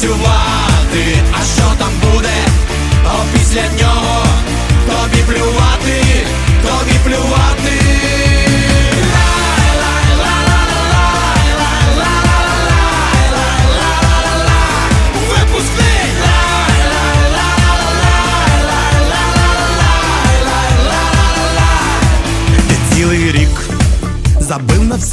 танцювати, а що там буде, О після нього тобі плювати, тобі плювати. Цілий рік забив на все.